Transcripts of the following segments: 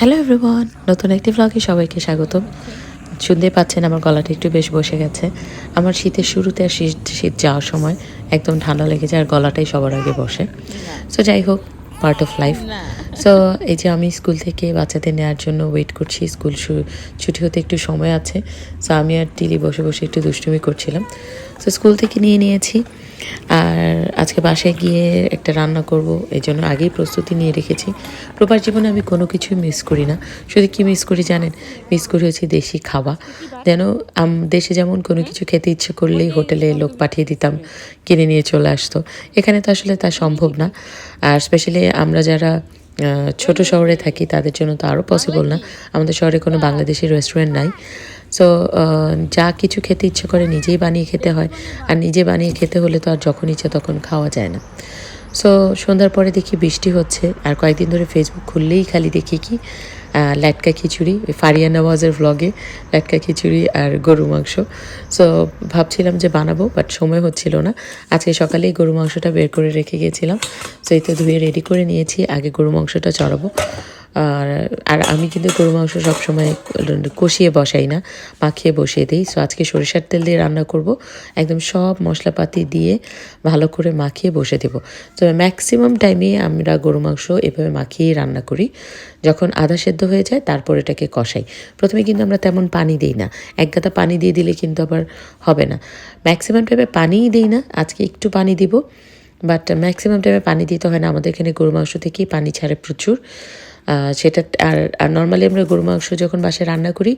Hello everyone নতুন একটি ব্লগে সবাইকে স্বাগতম। শুনতে পাচ্ছেন আমার গলাটা একটু বেশ বসে গেছে। আমার শীতের শুরুতে আর শীত শীত যাওয়ার সময় একদম ঠান্ডা লেগে যায় আর গলাটাই সবার আগে বসে। সো যাই হোক পার্ট অফ লাইফ সো এই যে আমি স্কুল থেকে বাচ্চাদের নেওয়ার জন্য ওয়েট করছি স্কুল ছুটি হতে একটু সময় আছে। সো আমি আর টিলি বসে বসে একটু দুষ্টুমি করছিলাম। সো স্কুল থেকে নিয়ে নিয়েছি। আর আজকে বাসায় গিয়ে একটা রান্না করব, এই জন্য আগেই প্রস্তুতি নিয়ে রেখেছি। প্রবাস জীবনে আমি কোনো কিছুই মিস করি না। শুধু কি মিস করি জানেন? মিস করি হচ্ছে দেশি খাওয়া। যেন আম- দেশে যেমন কোনো কিছু খেতে ইচ্ছে করলেই হোটেলে লোক পাঠিয়ে দিতাম, কিনে নিয়ে চলে আসতো। এখানে তো আসলে তা সম্ভব না। আর স্পেশালি আমরা যারা ছোট শহরে থাকি, তাদের জন্য তো আরও পসিবল না। আমাদের শহরে কোনো বাংলাদেশি রেস্টুরেন্ট নাই। সো যা কিছু খেতে ইচ্ছে করে নিজেই বানিয়ে খেতে হয়। আর নিজে বানিয়ে খেতে হলে তো আর যখন ইচ্ছে তখন খাওয়া যায় না। সো সন্ধ্যার পরে দেখি বৃষ্টি হচ্ছে। আর কয়েকদিন ধরে ফেসবুক খুললেই খালি দেখি কি ল্যাটকা খিচুড়ি, ফারিয়া নওয়াজের ভ্লগে ল্যাটকা খিচুড়ি আর গরু মাংস। সো ভাবছিলাম যে বানাবো বাট সময় হচ্ছিল না। আজকে সকালেই গরু মাংসটা বের করে রেখে গিয়েছিলাম সো এই তো ধুয়ে রেডি করে নিয়েছি। আগে গরু মাংসটা চড়াবো। আর আর আমি কিন্তু গরু মাংস সবসময় কষিয়ে বসাই না, মাখিয়ে বসিয়ে দিই। সো আজকে সরিষার তেল দিয়ে রান্না করব। একদম সব মশলাপাতি দিয়ে ভালো করে মাখিয়ে বসে দেব। তো ম্যাক্সিমাম টাইমে আমরা গরু মাংস এভাবে মাখিয়ে রান্না করি। যখন আধা সেদ্ধ হয়ে যায়, তারপর এটাকে কষাই। প্রথমে কিন্তু আমরা তেমন পানি দিই না। এক গাদা পানি দিয়ে দিলে কিন্তু আবার হবে না। ম্যাক্সিমাম টাইমে পানিই দিই না। আজকে একটু পানি দিব। বাট ম্যাক্সিমাম টাইমে পানি দিতে হয় না। আমাদের এখানে গরু মাংস থেকেই পানি ছাড়ে প্রচুর। সেটা আর আর নর্মালি আমরা গরু মাংস যখন বাসায় রান্না করি,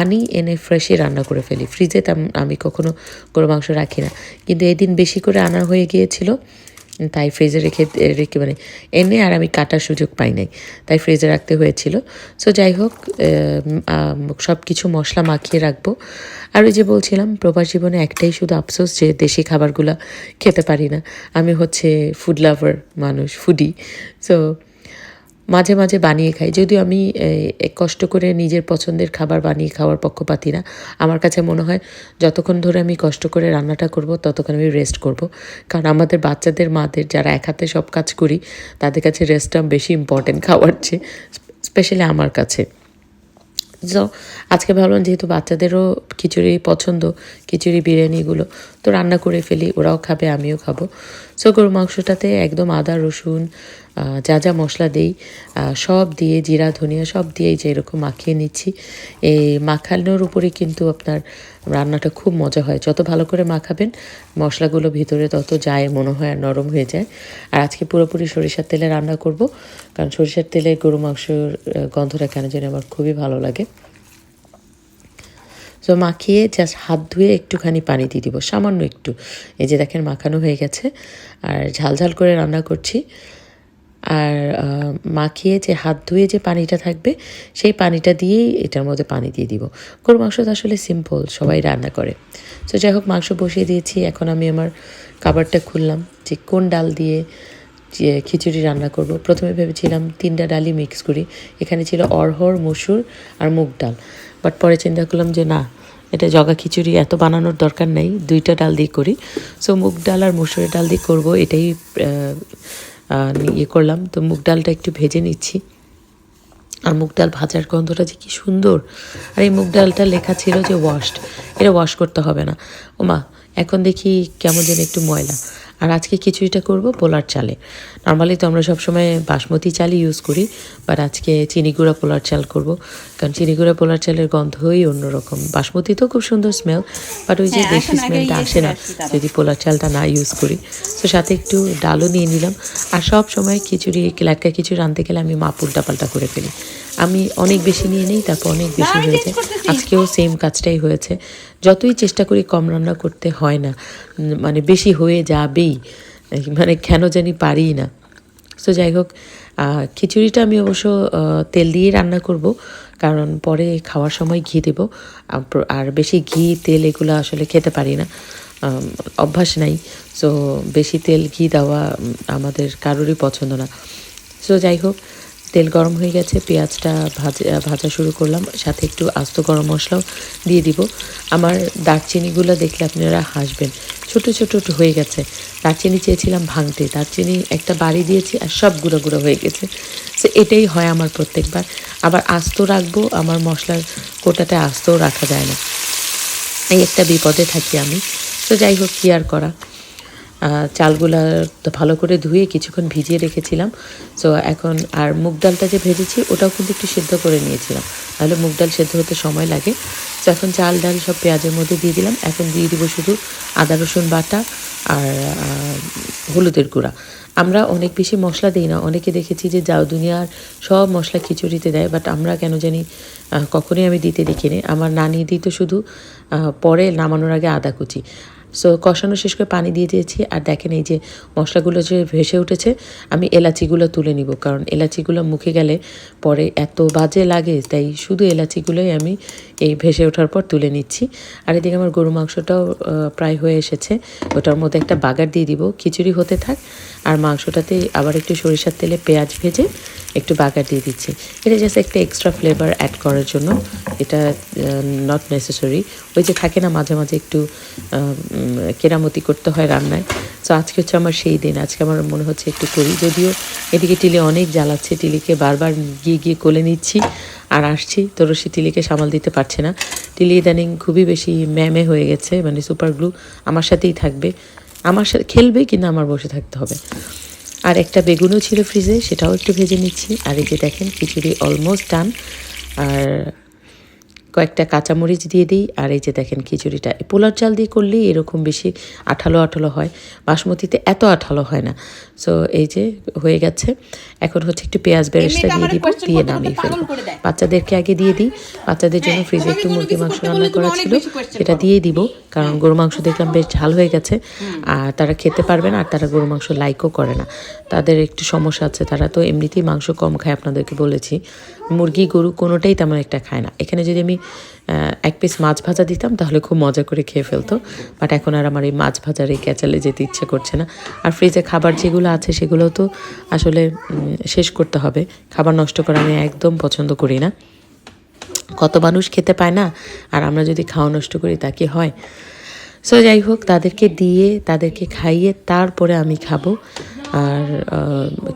আনি, এনে ফ্রেশই রান্না করে ফেলি। ফ্রিজে আমি কখনো গরু মাংস রাখি না। কিন্তু এদিন বেশি করে আনা হয়ে গিয়েছিল, তাই ফ্রিজে রেখে রেখে মানে এনে আর আমি কাটার সুযোগ পাই নাই। তাই ফ্রিজে রাখতে হয়েছিল। সো যাই হোক সব কিছু মশলা মাখিয়ে রাখব। আর ওই যে বলছিলাম, প্রবাস জীবনে একটাই শুধু আফসোস যে দেশি খাবারগুলো খেতে পারি না। আমি হচ্ছে ফুড লাভার মানুষ ফুডি সো মাঝে মাঝে বানিয়ে খাই। যদিও আমি কষ্ট করে নিজের পছন্দের খাবার বানিয়ে খাওয়ার পক্ষপাতি না। আমার কাছে মনে হয়, যতক্ষণ ধরে আমি কষ্ট করে রান্নাটা করব, ততক্ষণ আমি রেস্ট করব। কারণ আমাদের বাচ্চাদের, মাদের যারা এক হাতে সব কাজ করি, তাদের কাছে রেস্টটা বেশি ইম্পর্টেন্ট খাওয়ার চেয়ে স্পেশালি আমার কাছে। সো আজকে ভাবলাম যেহেতু বাচ্চাদেরও খিচুড়ি পছন্দ, খিচুড়ি বিরিয়ানিগুলো তো রান্না করে ফেলি, ওরাও খাবে, আমিও খাব। সো গরু মাংসটাতে একদম আদা, রসুন যা যা মশলা দেই সব দিয়ে জিরা, ধনিয়া সব দিয়েই যে এরকম মাখিয়ে নিচ্ছি। এই মাখানোর উপরে কিন্তু আপনার রান্নাটা খুব মজা হয়। যত ভালো করে মাখাবেন, মশলাগুলো ভিতরে তত যায়, মনে হয় আর নরম হয়ে যায়। আর আজকে পুরোপুরি সরিষার তেলে রান্না করব, কারণ সরিষার তেলে গরু মাংসর গন্ধটা কেন জানি আমার খুবই ভালো লাগে। তো মাখিয়ে জাস্ট হাত ধুয়ে একটুখানি পানি দিয়ে দিব, সামান্য একটু। এই যে দেখেন মাখানো হয়ে গেছে, আর ঝাল ঝাল করে রান্না করছি। আর মাখিয়ে যে হাত ধুয়ে যে পানিটা থাকবে, সেই পানিটা দিয়েই এটার মধ্যে পানি দিয়ে দিব। গরু মাংস তো আসলে সিম্পল সবাই রান্না করে। তো যাই হোক, মাংস বসিয়ে দিয়েছি। এখন আমি আমার খাবারটা খুললাম যে কোন ডাল দিয়ে যে খিচুড়ি রান্না করব। প্রথমে ভেবেছিলাম তিনটা ডালই মিক্স করি। এখানে ছিল অরহর মসুর আর মুগ ডাল। বাট পরে চিন্তা করলাম যে না, এটা জগা খিচুড়ি, এত বানানোর দরকার নেই, দুইটা ডাল দিয়ে করি। সো মুগ ডাল আর মসুরের ডাল দিয়ে করব, এটাই ইয়ে করলাম। তো মুগ ডালটা একটু ভেজে নিচ্ছি। আর মুগ ডাল ভাজার গন্ধটা যে কি সুন্দর। আর এই মুগ ডালটা লেখা ছিল যে ওয়াশড এটা ওয়াশ করতে হবে না। ওমা, এখন দেখি কেমন যেন একটু ময়লা। আর আজকে খিচুড়িটা করব পোলার চালে। নর্মালি তো আমরা সবসময় বাসমতি চালই ইউজ করি বাট আজকে চিনি গুঁড়া পোলার চাল করব। কারণ চিনি গুঁড়া পোলার চালের গন্ধই অন্যরকম। বাসমতি তো খুব সুন্দর স্মেল বাট ওই যে হ্যাঁ, দেশি স্মেলটা আসে না। যদি পোলার চালটা না ইউজ করি। তো সাথে একটু ডালও নিয়ে নিলাম। আর সব সময় খিচুড়ি লাটকা খিচুড়ি রাঁধতে গেলে আমি মা উল্টা পাল্টা করে ফেলি। আমি অনেক বেশি নিয়ে নিই তারপর অনেক বেশি হয়ে যায় আজকেও সেম কাজটাই হয়েছে। যতই চেষ্টা করি কম রান্না করতে হয় না মানে বেশি হয়ে যাবেই। মানে কেন জানি পারি না। তো যাই হোক খিচুড়িটা আমি অবশ্য তেল দিয়েই রান্না করব, কারণ পরে খাওয়ার সময় ঘি দেব। আর বেশি ঘি, তেল এগুলো আসলে খেতে পারি না। অভ্যাস নাই। সো বেশি তেল, ঘি দেওয়া আমাদের কারোরই পছন্দ না। সো যাই হোক, তেল গরম হয়ে গেছে, পেঁয়াজটা ভাজা ভাজা শুরু করলাম। সাথে একটু আস্ত গরম মশলাও দিয়ে দিব। আমার দারচিনিগুলো দেখলে আপনারা হাসবেন। ছোট ছোট হয়ে গেছে। দারচিনি চেয়েছিলাম ভাঙতে। দারচিনি একটা বাড়ি দিয়েছি আর সব গুঁড়ো গুঁড়ো হয়ে গেছে। সো এটাই হয় আমার প্রত্যেকবার। আবার আস্ত রাখব, আমার মশলার কোটাতে আস্তও রাখা যায় না। এই একটা বিপদে থাকি আমি। তো যাই হোক, কী আর করা? চালগুলা তো ভালো করে ধুয়ে কিছুক্ষণ ভিজিয়ে রেখেছিলাম। সো এখন আর মুগ ডালটা যে ভেজেছি, ওটাও কিন্তু একটু সেদ্ধ করে নিয়েছিলাম। তাহলে মুগ ডাল সেদ্ধ হতে সময় লাগে। তো এখন চাল, ডাল সব পেঁয়াজের মধ্যে দিয়ে দিলাম। এখন দিয়ে দিব শুধু আদা, রসুন বাটা আর হলুদের গুঁড়া। আমরা অনেক বেশি মশলা দিই না। অনেকে দেখেছি যে যাও দুনিয়ার সব মশলা খিচুড়িতে দেয় বাট আমরা কেন জানি কখনই আমি দিতে দেখিনি। আমার নানি দিত শুধু পরে নামানোর আগে আদা কুচি। সো কষানো শেষ করে পানি দিয়ে দিয়েছি। আর দেখেন এই যে মশলাগুলো যে ভেসে উঠেছে, আমি এলাচিগুলো তুলে নিব। কারণ এলাচিগুলো মুখে গেলে পরে এত বাজে লাগে, তাই শুধু এলাচিগুলোই আমি এই ভেসে ওঠার পর তুলে নিচ্ছি। আর এদিকে আমার গরু মাংসটাও প্রায় হয়ে এসেছে। ওটার মধ্যে একটা বাগার দিয়ে দিব, খিচুড়ি হতে থাক। আর মাংসটাতে আবার একটু সরিষার তেলে পেঁয়াজ ভেজে একটু বাগার দিয়ে দিচ্ছি। এটা জাস্ট একটা এক্সট্রা ফ্লেভার অ্যাড করার জন্য। এটা নট নেসেসারি ওই যে থাকে না, মাঝে মাঝে একটু কেরামতি করতে হয় রান্নায়। তো আজকে হচ্ছে আমার সেই দিন। আজকে আমার মনে হচ্ছে একটু করি। যদিও এদিকে টিলি অনেক জ্বালাচ্ছে, টিলিকে বারবার গিয়ে গিয়ে কোলে নিচ্ছি আর আসছি। তো রশি টিলিকে সামাল দিতে পারছে না। টিলি ইদানিং খুবই বেশি ম্যামে হয়ে গেছে মানে সুপার গ্লু আমার সাথেই থাকবে। আমার সাথে খেলবে কিন্তু আমার বসে থাকতে হবে। আর একটা বেগুনও ছিল ফ্রিজে সেটাও একটু ভেজে নিচ্ছি। আর এই যে দেখেন, খিচুড়ি অলমোস্ট ডান আর কয়েকটা কাঁচামরিচ দিয়ে দিই আর এই যে দেখেন খিচুড়িটা। পোলার চাল দিয়ে করলেই এরকম বেশি আঠালো আঠালো হয় বাসমতিতে এত আঠালো হয় না। সো এই যে হয়ে গেছে। এখন হচ্ছে একটু পেঁয়াজ বেরেস্তা দিয়ে দিব দিয়ে নামিয়ে ফেলব। বাচ্চাদেরকে আগে দিয়ে দিই বাচ্চাদের জন্য ফ্রিজে একটু মুরগি মাংস রান্না করা ছিল সেটা দিয়েই দিব কারণ গরু মাংস দেখলাম বেশ ঝাল হয়ে গেছে। আর তারা খেতে পারবে না আর তারা গরু মাংস লাইকও করে না। তাদের একটু সমস্যা আছে তারা তো এমনিতেই মাংস কম খায় আপনাদেরকে বলেছি। মুরগি গরু কোনোটাই তেমন একটা খায় না। এখানে যদি আমি এক পিস মাছ ভাজা দিতাম, তাহলে খুব মজা করে খেয়ে ফেলতো। বাট এখন আর আমার এই মাছ ভাজার এই ক্যাচালে যেতে ইচ্ছে করছে না। আর ফ্রিজে খাবার যেগুলো আছে, সেগুলো তো আসলে শেষ করতে হবে। খাবার নষ্ট করা আমি একদম পছন্দ করি না। কত মানুষ খেতে পায় না, আর আমরা যদি খাওয়া নষ্ট করি, তা কি হয়? সো যাই হোক, তাদেরকে দিয়ে, তাদেরকে খাইয়ে তারপরে আমি খাব। আর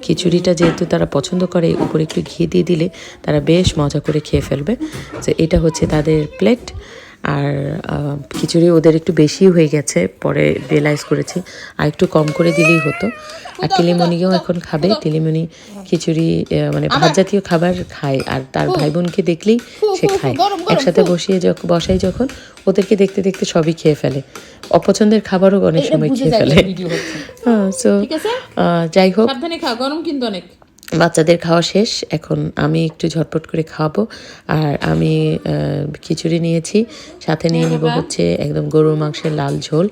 খিচুড়িটা যেহেতু তারা পছন্দ করে, উপরে একটু ঘি দিয়ে দিলে তারা বেশ মজা করে খেয়ে ফেলবে। তো এটা হচ্ছে তাদের প্লেট আর খিচুড়ি ওদের একটু বেশি হয়ে গেছে পরে রিয়েলাইজ করেছি। আর একটু কম করে দিলেই হতো। আর তিলিমণিকেও এখন খাবে। তিলিমণি খিচুড়ি মানে ভাত জাতীয় খাবার খায়। আর তার ভাই বোনকে দেখলেই সে খায়। একসাথে বসিয়ে যখন বসাই যখন ওদেরকে দেখতে দেখতে সবই খেয়ে ফেলে। অপছন্দের খাবারও অনেক সময় খেয়ে ফেলে। হ্যাঁ সো যাই হোক। গরম কিন্তু অনেক। বাচ্চাদের খাওয়া শেষ। এখন আমি একটু ঝটপট করে খাওয়াবো। আর আমি খিচুড়ি নিয়েছি। সাথে নিয়ে নিব হচ্ছে একদম গরুর মাংসের লাল ঝোল।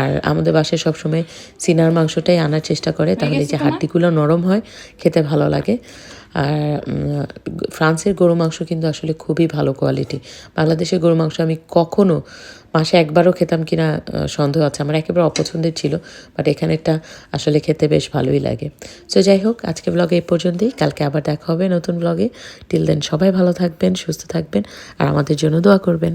আর আমাদের বাসায় সবসময় সিনার মাংসটাই আনার চেষ্টা করে। তাহলে যে হাড্ডিগুলো নরম হয় খেতে ভালো লাগে। আর ফ্রান্সের গরু মাংস কিন্তু আসলে খুবই ভালো কোয়ালিটি বাংলাদেশের গরু মাংস আমি কখনো মাসে একবারও খেতাম কিনা সন্দেহ আছে। আমার একেবারে অপছন্দের ছিল বাট এখানেরটা আসলে খেতে বেশ ভালোই লাগে। সো যাই হোক, আজকে ব্লগে এই পর্যন্তই। কালকে আবার দেখা হবে নতুন ব্লগে টিল দেন সবাই ভালো থাকবেন, সুস্থ থাকবেন, আর আমাদের জন্য দোয়া করবেন।